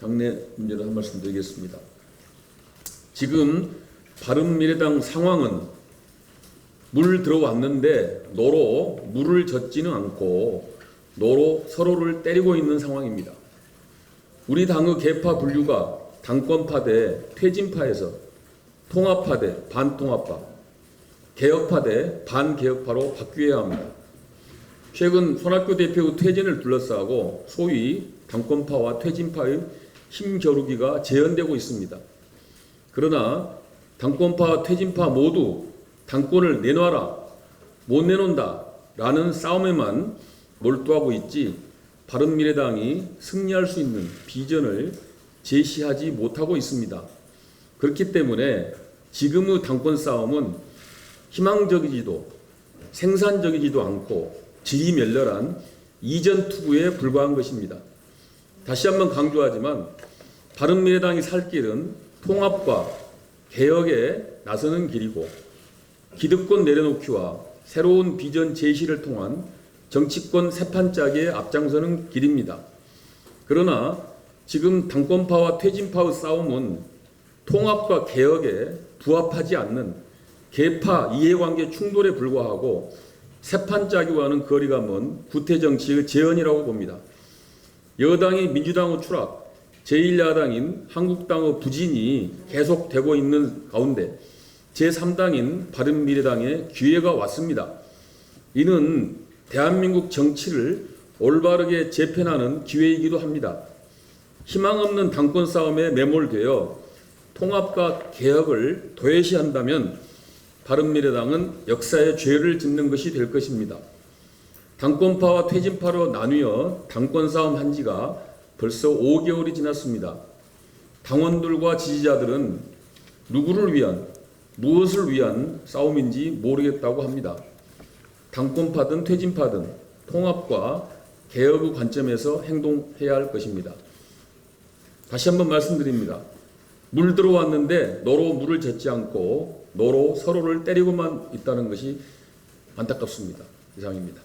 당내 문제를 한 말씀 드리겠습니다. 지금 바른미래당 상황은 물 들어왔는데 노로 물을 젓지는 않고 노로 서로를 때리고 있는 상황입니다. 우리 당의 개파 분류가 당권파 대 퇴진파에서 통합파 대 반통합파, 개혁파 대 반개혁파로 바뀌어야 합니다. 최근 손학규 대표의 퇴진을 둘러싸고 소위 당권파와 퇴진파의 힘겨루기가 재현되고 있습니다. 그러나 당권파와 퇴진파 모두 당권을 내놔라, 못 내놓는다 라는 싸움에만 몰두하고 있지 바른미래당이 승리할 수 있는 비전을 제시하지 못하고 있습니다. 그렇기 때문에 지금의 당권 싸움은 희망적이지도 생산적이지도 않고 지리멸렬한 이전 투구에 불과한 것입니다. 다시 한번 강조하지만 바른미래당이 살 길은 통합과 개혁에 나서는 길이고 기득권 내려놓기와 새로운 비전 제시를 통한 정치권 세판짜기에 앞장서는 길입니다. 그러나 지금 당권파와 퇴진파의 싸움은 통합과 개혁에 부합하지 않는 계파 이해관계 충돌에 불과하고 세판짜기와는 거리가 먼 구태정치의 재현이라고 봅니다. 여당이 민주당의 추락, 제1야당인 한국당의 부진이 계속되고 있는 가운데 제3당인 바른미래당의 기회가 왔습니다. 이는 대한민국 정치를 올바르게 재편하는 기회이기도 합니다. 희망 없는 당권 싸움에 매몰되어 통합과 개혁을 도외시한다면 바른미래당은 역사의 죄를 짓는 것이 될 것입니다. 당권파와 퇴진파로 나뉘어 당권 싸움 한 지가 벌써 5개월이 지났습니다. 당원들과 지지자들은 누구를 위한 무엇을 위한 싸움인지 모르겠다고 합니다. 당권파든 퇴진파든 통합과 개혁의 관점에서 행동해야 할 것입니다. 다시 한번 말씀드립니다. 물 들어왔는데 너로 물을 젓지 않고 너로 서로를 때리고만 있다는 것이 안타깝습니다. 이상입니다.